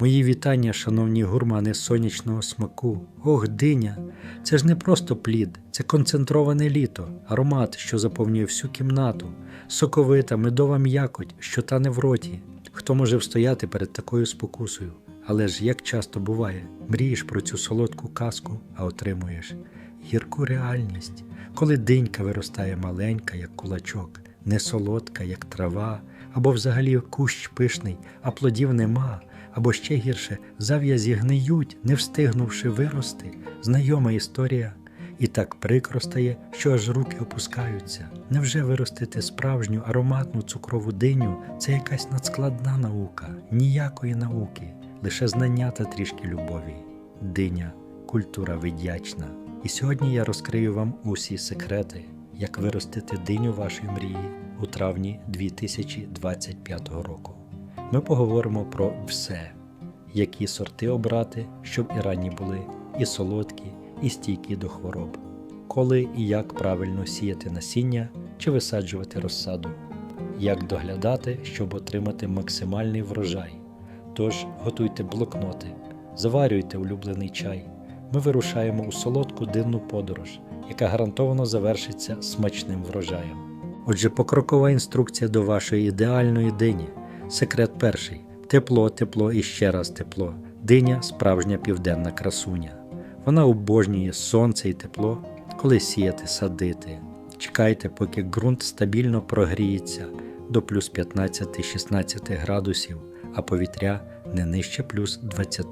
Мої вітання, шановні гурмани сонячного смаку. Ох, диня! Це ж не просто плід, це концентроване літо, аромат, що заповнює всю кімнату, соковита, медова м'якоть, що тане в роті. Хто може встояти перед такою спокусою? Але ж як часто буває, мрієш про цю солодку казку, а отримуєш гірку реальність, коли динька виростає маленька, як кулачок, не солодка, як трава, або взагалі кущ пишний, а плодів нема, або ще гірше, зав'язі гниють, не встигнувши вирости. Знайома історія. І так прикро стає, що аж руки опускаються. Невже виростити справжню ароматну цукрову диню це якась надскладна наука, ніякої науки, лише знання та трішки любові. Диня, культура видячна. І сьогодні я розкрию вам усі секрети, як виростити диню вашої мрії у травні 2025 року. Ми поговоримо про все, які сорти обрати, щоб і ранні були, і солодкі, і стійкі до хвороб, коли і як правильно сіяти насіння чи висаджувати розсаду, як доглядати, щоб отримати максимальний врожай. Тож готуйте блокноти, заварюйте улюблений чай. Ми вирушаємо у солодку динну подорож, яка гарантовано завершиться смачним врожаєм. Отже, покрокова інструкція до вашої ідеальної дині. Секрет перший: тепло, тепло і ще раз тепло. Диня справжня південна красуня. Вона обожнює сонце і тепло, коли сіяти, садити. Чекайте, поки ґрунт стабільно прогріється до плюс 15-16 градусів, а повітря не нижче плюс 20.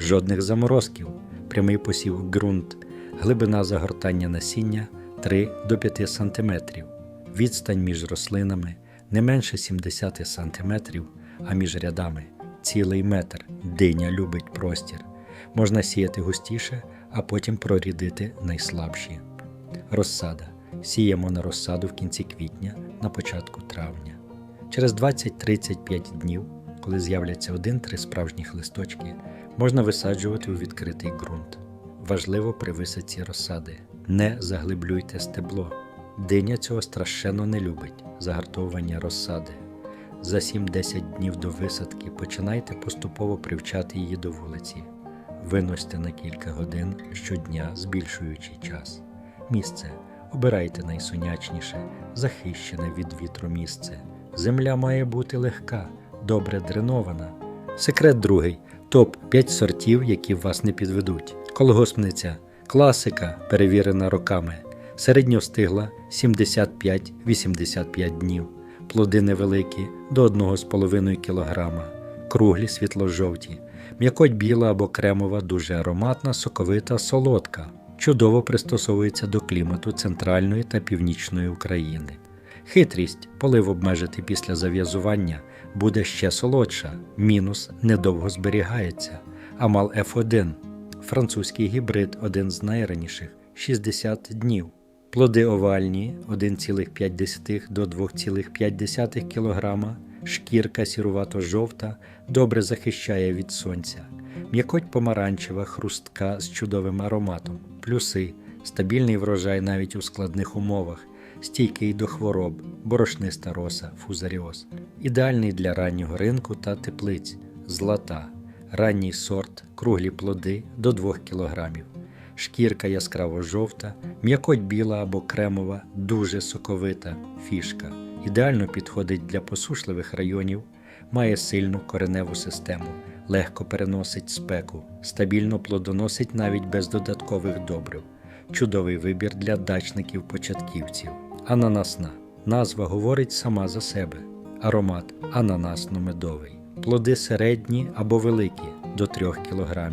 Жодних заморозків, прямий посів ґрунт, глибина загортання насіння 3 до 5 см, відстань між рослинами не менше 70 см, а між рядами цілий метр. Диня любить простір. Можна сіяти густіше, а потім прорідити найслабші. Розсада. Сіємо на розсаду в кінці квітня, на початку травня. Через 20-35 днів, коли з'являться один-три справжніх листочки, можна висаджувати у відкритий ґрунт. Важливо при висадці розсади. Не заглиблюйте стебло. Диня цього страшенно не любить загартовування розсади. За 7-10 днів до висадки починайте поступово привчати її до вулиці. Виносьте на кілька годин щодня, збільшуючи час. Місце обирайте найсонячніше, захищене від вітру місце. Земля має бути легка, добре дренована. Секрет другий топ 5 сортів, які вас не підведуть. Колгоспниця класика, перевірена роками. Середньостигла 75-85 днів. Плоди невеликі до 1,5 кг. Круглі світло-жовті. М'якоть біла або кремова, дуже ароматна, соковита, солодка. Чудово пристосовується до клімату центральної та північної України. Хитрість полив обмежити після зав'язування буде ще солодша, мінус недовго зберігається. Амал F1 французький гібрид, один з найраніших 60 днів. Плоди овальні 1,5 до 2,5 кг, шкірка сірувато-жовта, добре захищає від сонця, м'якоть помаранчева, хрустка з чудовим ароматом, плюси, стабільний врожай навіть у складних умовах, стійкий до хвороб, борошниста роса, фузаріоз, ідеальний для раннього ринку та теплиць, злата, ранній сорт, круглі плоди до 2 кг. Шкірка яскраво жовта, м'якоть біла або кремова, дуже соковита фішка. Ідеально підходить для посушливих районів, має сильну кореневу систему, легко переносить спеку, стабільно плодоносить навіть без додаткових добрив. Чудовий вибір для дачників-початківців. Ананасна. Назва говорить сама за себе. Аромат ананасно-медовий. Плоди середні або великі до 3 кг.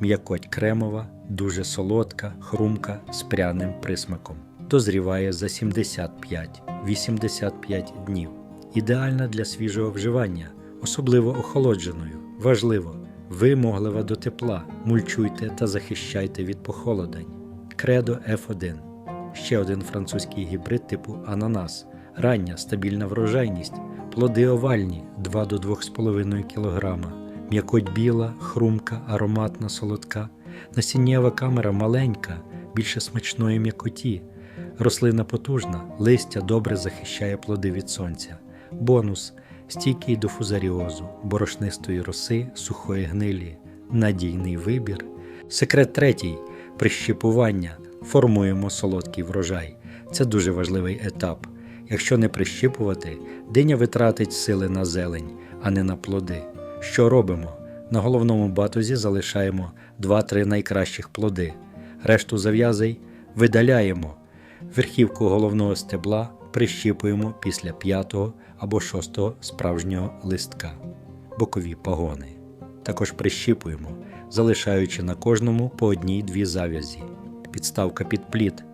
М'якоть кремова, дуже солодка, хрумка з пряним присмаком. Дозріває за 75-85 днів. Ідеальна для свіжого вживання, особливо охолодженою. Важливо, вимоглива до тепла, мульчуйте та захищайте від похолодань. Кредо F1 ще один французький гібрид типу ананас, рання стабільна врожайність, плоди овальні 2 до 2,5 кг, м'якоть біла, хрумка, ароматна, солодка, насіннєва камера маленька, більше смачної м'якоті. Рослина потужна, листя добре захищає плоди від сонця. Бонус стійкий до фузаріозу, борошнистої роси, сухої гнилі, надійний вибір. Секрет третій прищіпування. Формуємо солодкий врожай. Це дуже важливий етап. Якщо не прищіпувати, диня витратить сили на зелень, а не на плоди. Що робимо? На головному батузі залишаємо 2-3 найкращих плоди. Решту зав'язей видаляємо. Верхівку головного стебла прищіпуємо після п'ятого або шостого справжнього листка, бокові пагони. Також прищіпуємо, залишаючи на кожному по одній-дві зав'язі. Підставка під плід.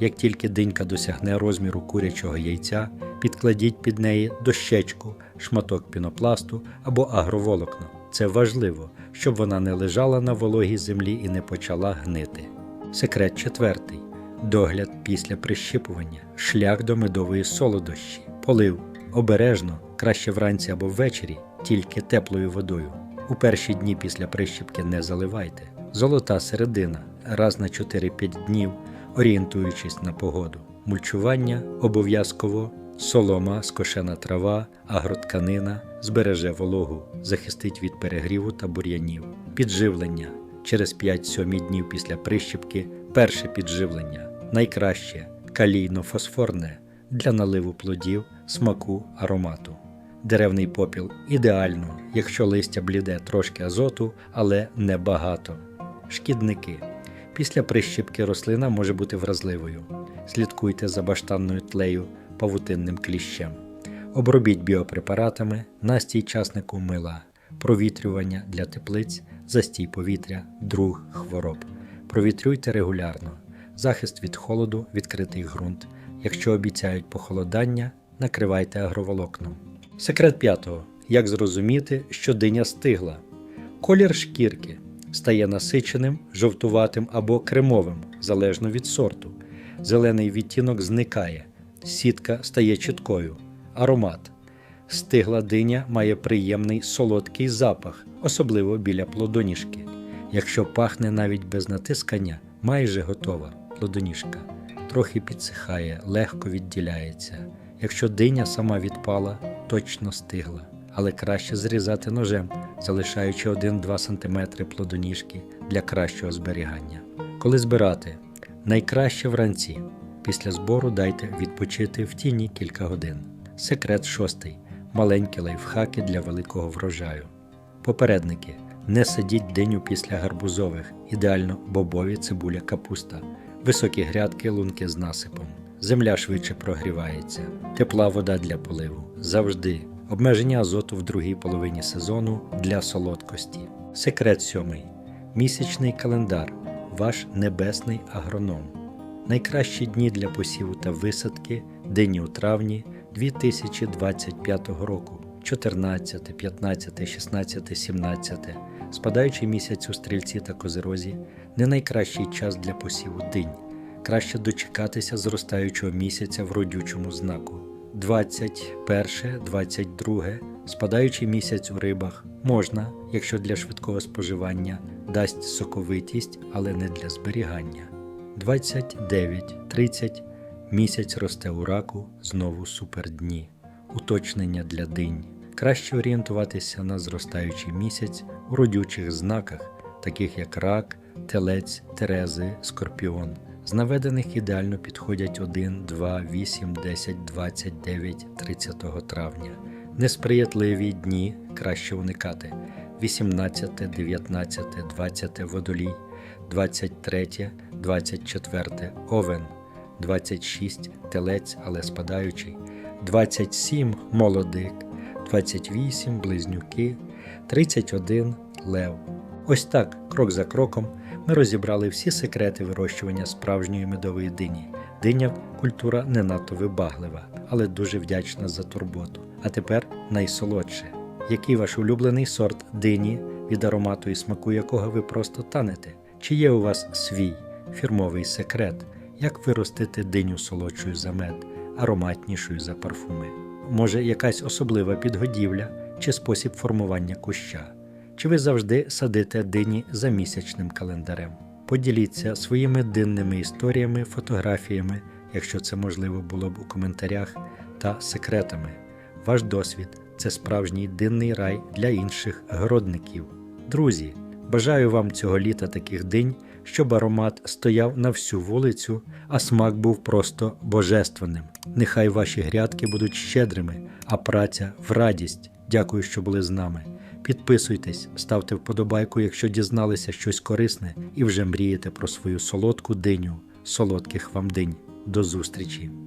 Як тільки динька досягне розміру курячого яйця, підкладіть під неї дощечку, шматок пінопласту або агроволокно. Це важливо, щоб вона не лежала на вологій землі і не почала гнити. Секрет четвертий. Догляд після прищіпування, шлях до медової солодощі, полив обережно, краще вранці або ввечері, тільки теплою водою. У перші дні після прищіпки не заливайте. Золота середина раз на 4-5 днів, орієнтуючись на погоду. Мульчування обов'язково, солома, скошена трава, агротканина збереже вологу, захистить від перегріву та бур'янів. Підживлення через 5-7 днів після прищіпки перше підживлення найкраще калійно-фосфорне для наливу плодів, смаку, аромату. Деревний попіл ідеально, якщо листя бліде трошки азоту, але не багато. Шкідники. Після прищіпки рослина може бути вразливою. Слідкуйте за баштанною тлею павутинним кліщем. Обробіть біопрепаратами, настій часнику мила, провітрювання для теплиць, застій повітря, друг хвороб. Провітрюйте регулярно. Захист від холоду, відкритий ґрунт. Якщо обіцяють похолодання, накривайте агроволокном. Секрет п'ятого. Як зрозуміти, що диня стигла? Колір шкірки стає насиченим, жовтуватим або кремовим, залежно від сорту. Зелений відтінок зникає, сітка стає чіткою. Аромат. Стигла диня має приємний солодкий запах, особливо біля плодоніжки. Якщо пахне навіть без натискання, майже готова плодоніжка. Трохи підсихає, легко відділяється. Якщо диня сама відпала, точно стигла, але краще зрізати ножем, залишаючи 1-2 см плодоніжки для кращого зберігання. Коли збирати, найкраще вранці. Після збору дайте відпочити в тіні кілька годин. Секрет шостий. Маленькі лайфхаки для великого врожаю. Попередники. Не садіть диню після гарбузових, ідеально бобові, цибуля, капуста, високі грядки, лунки з насипом. Земля швидше прогрівається, тепла вода для поливу. Завжди. Обмеження азоту в другій половині сезону для солодкості. Секрет сьомий. Місячний календар. Ваш небесний агроном. Найкращі дні для посіву та висадки дині у травні 2025 року. 14, 15, 16, 17. Спадаючий місяць у стрільці та козирозі не найкращий час для посіву динь. Краще дочекатися зростаючого місяця в родючому знаку. 21, 22, спадаючий місяць у рибах можна, якщо для швидкого споживання дасть соковитість, але не для зберігання. 29, 30 місяць росте у раку, знову супердні. Уточнення для динь. Краще орієнтуватися на зростаючий місяць у родючих знаках, таких як рак, телець, терези, скорпіон. З наведених ідеально підходять 1, 2, 8, 10, 29, 30 травня. Несприятливі дні краще уникати 18, 19, 20 водолій, 23, 24 овен, 26 телець, але спадаючий, 27 молодик, 28 близнюки, 31 лев. Ось так, крок за кроком, ми розібрали всі секрети вирощування справжньої медової дині. Диня культура не надто вибаглива, але дуже вдячна за турботу. А тепер найсолодше. Який ваш улюблений сорт дині, від аромату і смаку якого ви просто танете? Чи є у вас свій фірмовий секрет, як виростити диню солодшою за мед, ароматнішою за парфуми? Може, якась особлива підгодівля чи спосіб формування куща? Чи ви завжди садите дині за місячним календарем? Поділіться своїми динними історіями, фотографіями, якщо це можливо було б у коментарях, та секретами. Ваш досвід це справжній динний рай для інших городників. Друзі, бажаю вам цього літа таких динь, щоб аромат стояв на всю вулицю, а смак був просто божественним. Нехай ваші грядки будуть щедрими, а праця в радість. Дякую, що були з нами. Підписуйтесь, ставте вподобайку, якщо дізналися щось корисне і вже мрієте про свою солодку диню. Солодких вам динь. До зустрічі!